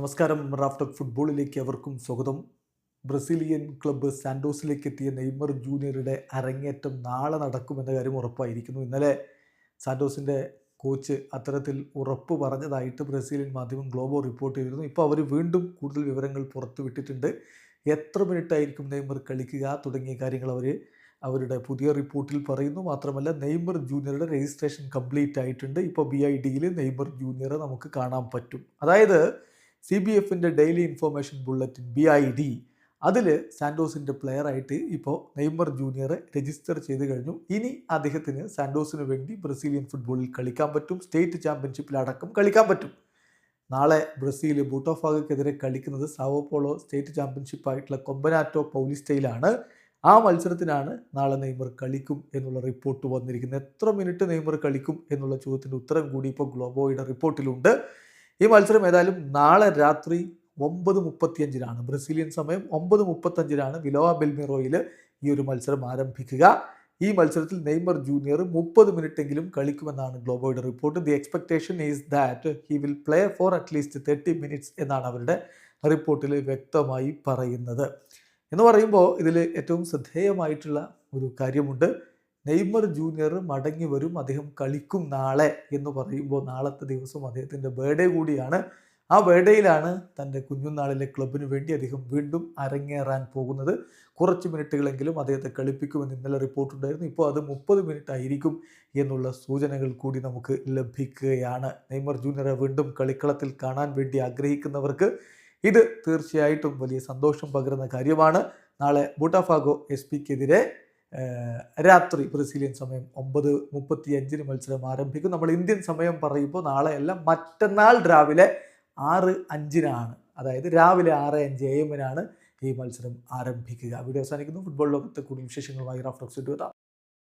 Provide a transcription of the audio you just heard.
നമസ്കാരം. റാഫ്റ്റർ ഫുട്ബോളിലേക്ക് അവർക്കും സ്വാഗതം. ബ്രസീലിയൻ ക്ലബ്ബ് സാൻഡോസിലേക്ക് എത്തിയ നെയ്മർ ജൂനിയറുടെ അരങ്ങേറ്റം നാളെ നടക്കുമെന്ന കാര്യം ഉറപ്പായിരിക്കുന്നു. ഇന്നലെ സാൻഡോസിന്റെ കോച്ച് അത്തരത്തിൽ ഉറപ്പ് പറഞ്ഞതായിട്ട് ബ്രസീലിയൻ മാധ്യമം ഗ്ലോബോ റിപ്പോർട്ട് ചെയ്തിരുന്നു. ഇപ്പോൾ അവർ വീണ്ടും കൂടുതൽ വിവരങ്ങൾ പുറത്തുവിട്ടിട്ടുണ്ട് എത്ര മിനിറ്റായിരിക്കും നെയ്മർ കളിക്കുക തുടങ്ങിയ കാര്യങ്ങൾ അവർ അവരുടെ പുതിയ റിപ്പോർട്ടിൽ പറയുന്നു. മാത്രമല്ല നെയ്മർ ജൂനിയറുടെ രജിസ്ട്രേഷൻ കംപ്ലീറ്റ് ആയിട്ടുണ്ട്. ഇപ്പോൾ ബി ഐ ഡിയിൽ നെയ്മർ ജൂനിയറെ നമുക്ക് കാണാൻ പറ്റും. അതായത് സി ബി എഫിന്റെ daily information bulletin B I D അതിൽ സാൻഡോസിന്റെ പ്ലെയറായിട്ട് ഇപ്പോൾ നെയ്മർ ജൂനിയറെ രജിസ്റ്റർ ചെയ്ത് കഴിഞ്ഞു. ഇനി അദ്ദേഹത്തിന് സാൻഡോസിന് വേണ്ടി ബ്രസീലിയൻ ഫുട്ബോളിൽ കളിക്കാൻ പറ്റും. സ്റ്റേറ്റ് ചാമ്പ്യൻഷിപ്പിൽ അടക്കം കളിക്കാൻ പറ്റും. നാളെ ബ്രസീൽ ബൂട്ടോഫാഗക്കെതിരെ കളിക്കുന്നത് സാവോപോളോ സ്റ്റേറ്റ് ചാമ്പ്യൻഷിപ്പ് ആയിട്ടുള്ള കൊമ്പനാറ്റോ പൗലിസ്റ്റയിലാണ്. ആ മത്സരത്തിനാണ് നാളെ നെയ്മർ കളിക്കും എന്നുള്ള റിപ്പോർട്ട് വന്നിരിക്കുന്നത്. എത്ര മിനിറ്റ് നെയ്മർ കളിക്കും എന്നുള്ള ചോദ്യത്തിന്റെ ഉത്തരം കൂടി ഇപ്പോൾ ഗ്ലോബോയുടെ റിപ്പോർട്ടിലുണ്ട് ഈ മത്സരം ഏതായാലും നാളെ രാത്രി ഒമ്പത് മുപ്പത്തിയഞ്ചിനാണ്. ബ്രസീലിയൻ സമയം ഒമ്പത് മുപ്പത്തഞ്ചിനാണ് വിലോവ ബെൽമിറോയിൽ ഈ ഒരു മത്സരം ആരംഭിക്കുക. ഈ മത്സരത്തിൽ നെയ്മർ ജൂനിയർ മുപ്പത് മിനിറ്റെങ്കിലും കളിക്കുമെന്നാണ് ഗ്ലോബോയുടെ report. The expectation is that he will play for at least thirty minutes എന്നാണ് അവരുടെ റിപ്പോർട്ടിൽ വ്യക്തമായി പറയുന്നത്. എന്ന് പറയുമ്പോൾ ഇതിൽ ഏറ്റവും ശ്രദ്ധേയമായിട്ടുള്ള ഒരു കാര്യമുണ്ട്. നെയ്മർ ജൂനിയർ മടങ്ങി വരും. അദ്ദേഹം കളിക്കും നാളെ എന്ന് പറയുമ്പോൾ നാളത്തെ ദിവസം അദ്ദേഹത്തിന്റെ ബർത്ത്ഡേ കൂടിയാണ്. ആ ബർത്ത്ഡേയിലാണ് തന്റെ കുഞ്ഞുനാളിലെ ക്ലബിന് വേണ്ടി അദ്ദേഹം വീണ്ടും അരങ്ങേറാൻ പോകുന്നത്. കുറച്ച് മിനിറ്റുകളെങ്കിലും അദ്ദേഹത്തെ കളിപ്പിക്കുമെന്ന് ഇന്നലെ റിപ്പോർട്ടുണ്ടായിരുന്നു ഇപ്പോൾ അത് മുപ്പത് മിനിറ്റ് ആയിരിക്കും എന്നുള്ള സൂചനകൾ കൂടി നമുക്ക് ലഭിക്കുകയാണ്. നെയ്മർ ജൂനിയറെ വീണ്ടും കളിക്കളത്തിൽ കാണാൻ വേണ്ടി ആഗ്രഹിക്കുന്നവർക്ക് ഇത് തീർച്ചയായിട്ടും വലിയ സന്തോഷം പകരുന്ന കാര്യമാണ്. നാളെ ബൂട്ടാഫാഗോ എസ് പിക്കെതിരെ രാത്രി ബ്രസീലിയൻ സമയം ഒമ്പത് മുപ്പത്തി അഞ്ചിന് മത്സരം ആരംഭിക്കും. നമ്മൾ ഇന്ത്യൻ സമയം പറയുമ്പോൾ നാളെയല്ല മറ്റന്നാൾ രാവിലെ ആറ് അഞ്ചിനാണ്. അതായത് രാവിലെ ആറ് അഞ്ച് എ എമ്മിനാണ് ഈ മത്സരം ആരംഭിക്കുക. വീഡിയോ അവസാനിക്കുന്നു. ഫുട്ബോൾ ലോകത്തെ കൂടുതൽ വിശേഷങ്ങളുമായി എത്താം